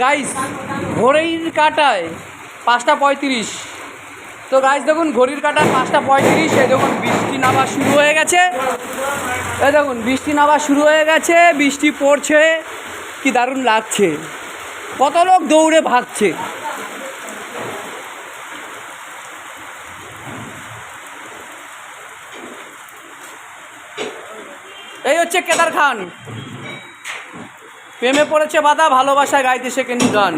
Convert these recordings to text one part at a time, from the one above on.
Guys ঘড়ির কাটায় পাঁচটা পঁয়ত্রিশ। তো গাইস দেখুন, ঘড়ির কাটায় পাঁচটা পঁয়ত্রিশ। এই দেখুন, বৃষ্টি নামা শুরু হয়ে গেছে। এই দেখুন, বৃষ্টি নামা শুরু হয়ে গেছে। বৃষ্টি পড়ছে। কি দারুণ লাগছে। কত লোক দৌড়ে ভাগছে। এই হচ্ছে কেদার খান প্রেমে পড়েছে বাধা ভালোবাসা গাইতে শেখেনি গান।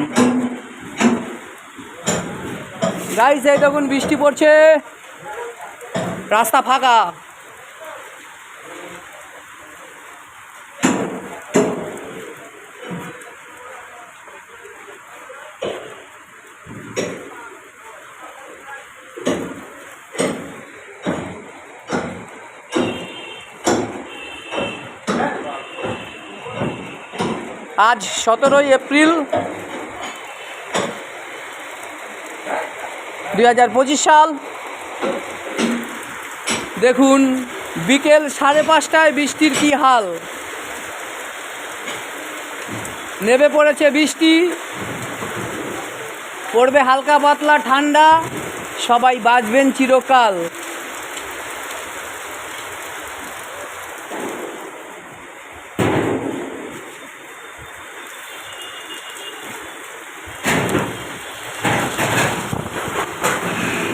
গাইছে দেখুন বৃষ্টি পড়ছে। রাস্তা ফাঁকা। আজ সতেরোই এপ্রিল দুই হাজার পঁচিশ সাল। দেখুন, বিকেল সাড়ে পাঁচটায় বৃষ্টির কি হাল? নেবে পড়েছে বৃষ্টি। পড়বে হালকা পাতলা ঠান্ডা। সবাই বাঁচবেন চিরকাল।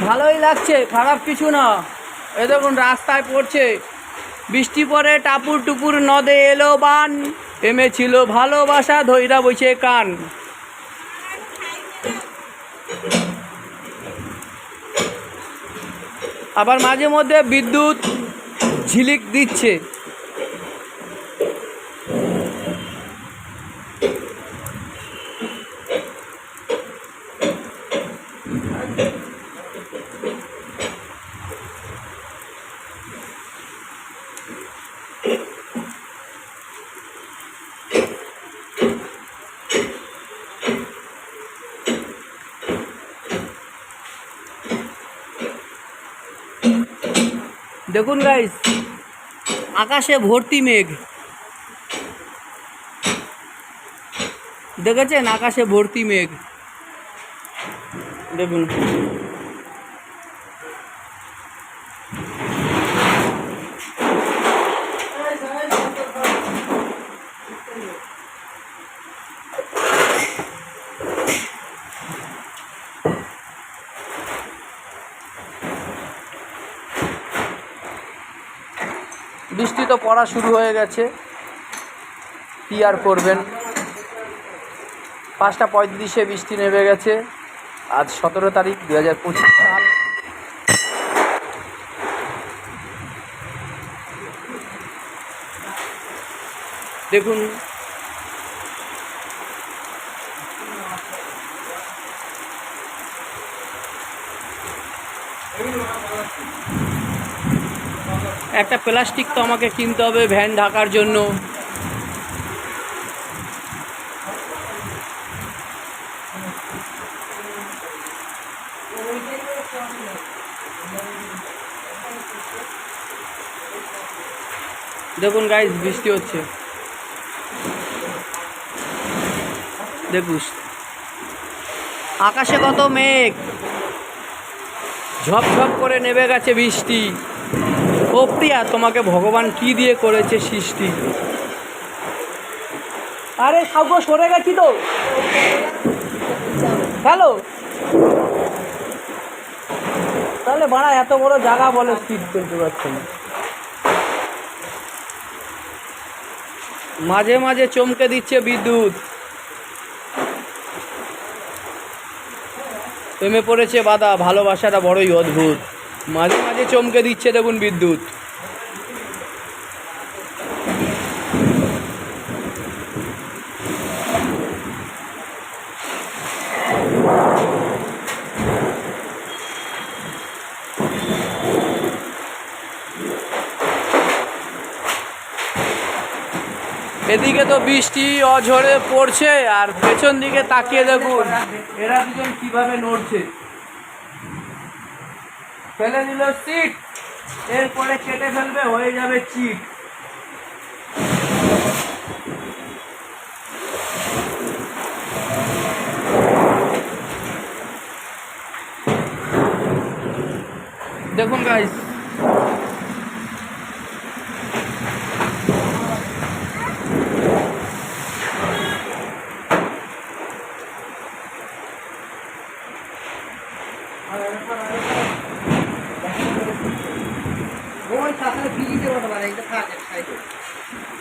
ভালোই লাগছে, খারাপ কিছু না। এ দেখুন, রাস্তায় পড়ছে। বৃষ্টি পরে টাপুর টুপুর নদে এলো বান। এমে ছিল ভালোবাসা, ধৈরা বসে কান। আবার মাঝে মধ্যে বিদ্যুৎ ঝিলিক দিচ্ছে। দেখুন গাইস আকাশে ভর্তি মেঘ। দেখেছেন? আকাশে ভর্তি মেঘ। দেখুন। বৃষ্টি তো পড়া শুরু হয়ে গেছে। কি আর করবেন? পাঁচটা পঁয়ত্রিশে বৃষ্টি নেমে গেছে। আজ সতেরো তারিখ দু হাজার পঁচিশ সাল। দেখুন একটা প্লাস্টিক তো আমাকে কিনতে হবে ভ্যান ঢাকার জন্য। দেখুন গাইস বৃষ্টি হচ্ছে। দেখুস আকাশে কত মেঘ। ঝপঝপ করে নেমে গেছে বৃষ্টি। ও প্রিয়া তোমাকে ভগবান কি দিয়ে করেছে সৃষ্টি? আরে সব সরে গেছি তো। হ্যালো তাহলে বাড়া, এত বড় জায়গা বলে স্পিড চলতে পারছে না। মাঝে মাঝে চমকে দিচ্ছে বিদ্যুৎ। প্রেমে পড়েছে বাধা, ভালোবাসাটা বড়ই অদ্ভুত। মাঝে মাঝে চমকে দিচ্ছে দেখুন বিদ্যুৎ। এদিকে তো বৃষ্টি অঝরে পড়ছে, আর পেছন দিকে তাকিয়ে দেখুন। এরা দুজন কীভাবে নড়ছে ফেলে দিল সিট এরপরে কেটে ফেলবে হয়ে যাবে চিট দেখুন গাইস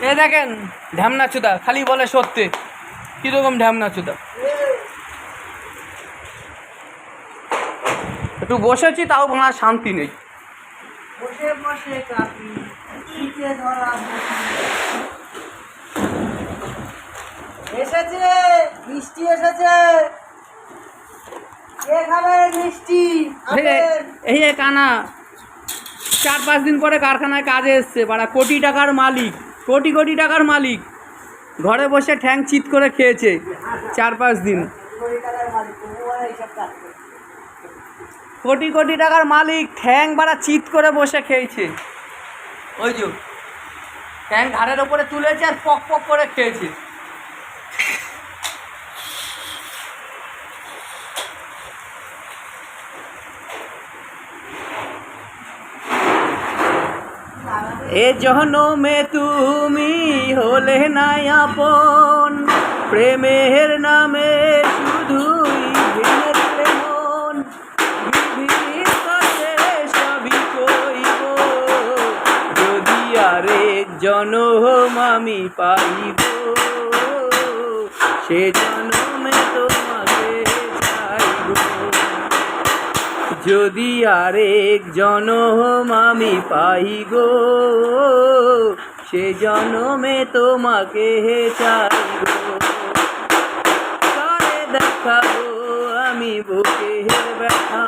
এ দেখেন ঢ্যামনা চুদা খালি বলে সত্যি। কীরকম ঢ্যামনা চুদা? একটু বসেছি তাও ভাঙা শান্তি নেই। বসে বসে ধরা এসেছে মিষ্টি এসেছে। কে খাবে মিষ্টি? এই কানা চার পাঁচ দিন পরে কারখানায় কাজে এসছে। বাড়া কোটি টাকার মালিক, কোটি কোটি টাকার মালিক। ঘরে বসে ঠ্যাং চিত করে খেয়েছে চার পাঁচ দিন। কোটি কোটি টাকার মালিক ঠ্যাং বাড়া চিত করে বসে খেয়েছে। ওই যে, ঠ্যাং ঘাড়ের ওপরে তুলেছে আর পক পক করে খেয়েছে। এ জনমে তুমি হলে নাই আপন, প্রেমের নামে শুধুই মন সবই যদি জনম আমি পাইব, সে জনমে যদি আরেক জনম আমি পাই গো, সে জনমে তোমাকে হে চাইব কারে দেখাবো আমি বুকের ব্যথা,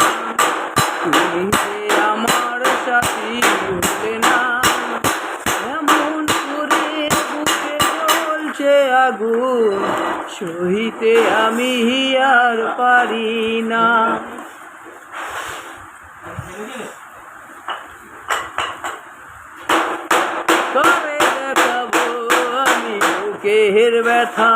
তুমি যে আমার সাথী হলে না। এমন করে বুকে জ্বলছে আগুন, সহিতে আমি আর পারি না। করে দেখাবো আমি বুকের ব্যথা।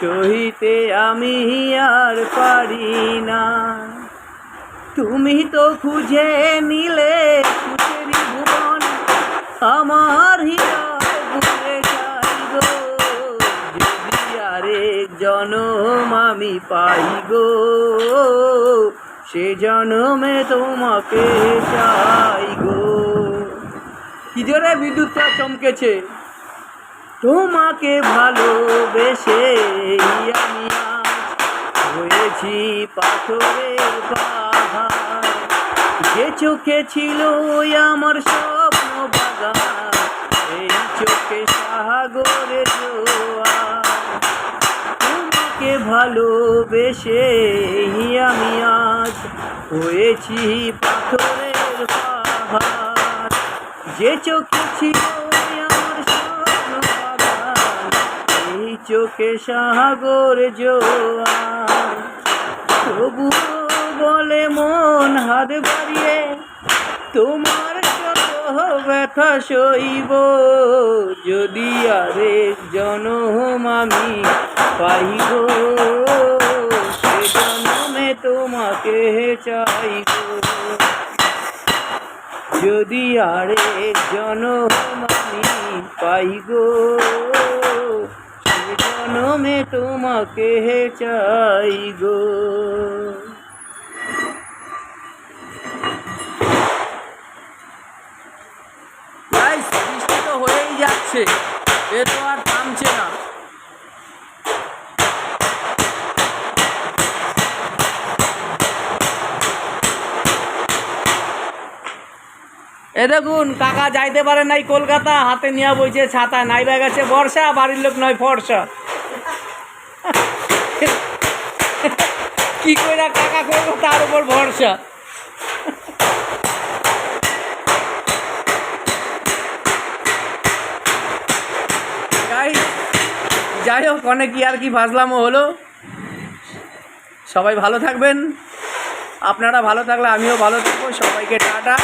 সহিতে আমি আর পারি না। তুমি তো খুঁজে নিলে খুঁজেরি ভুবন। আমার হৃদয় ঘুরে যাই গো যদি আরেক জনম আমি পাই গো। সে জনমে তোমাকে চাই গো। কি জোরে বিদ্যুৎটা চমকেছে। তোমাকে ভালোবেসে আমি হয়েছি পাথরের পাহাড় যে চোখে ছিল আমার স্বপ্ন বাগান, এই চোখে সাগরে জোয়ার। তোমাকে ভালোবেসে আমি আজ হয়েছি পাথরের পাহাড়। যে চোখে ছিল আমার এই চোখে সাগর জোয়ার। তবুও বলে মন হাত বাড়িয়ে, তোমার ব্যথা সইব। যদি আরেক জনম আমি পাইব, সে জনমে তোমাকে চাইব। যদি আরেক জনম আমি পাই গো সে জনমে তোমাকে চাই গো Guys, বৃষ্টি তো হয়েই এ তো আর থামছে না। এ দেখুন, কাকা যাইতে পারে নাই কলকাতা, হাতে নিয়ে বইছে ছাতা নাই নাইবা গেছে বর্ষা, বাড়ির লোক নয় ফর্সা। কি কইরা কাকা করব তার উপর ভরসা। যাই হোক অনেক কি আর কি ভাজলামও হলো। সবাই ভালো থাকবেন। আপনারা ভালো থাকলে আমিও ভালো থাকব। সবাইকে টাটা।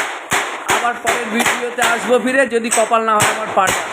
আবার পরের ভিডিওতে আসব ফিরে, যদি কপাল না হয় আমার পাটা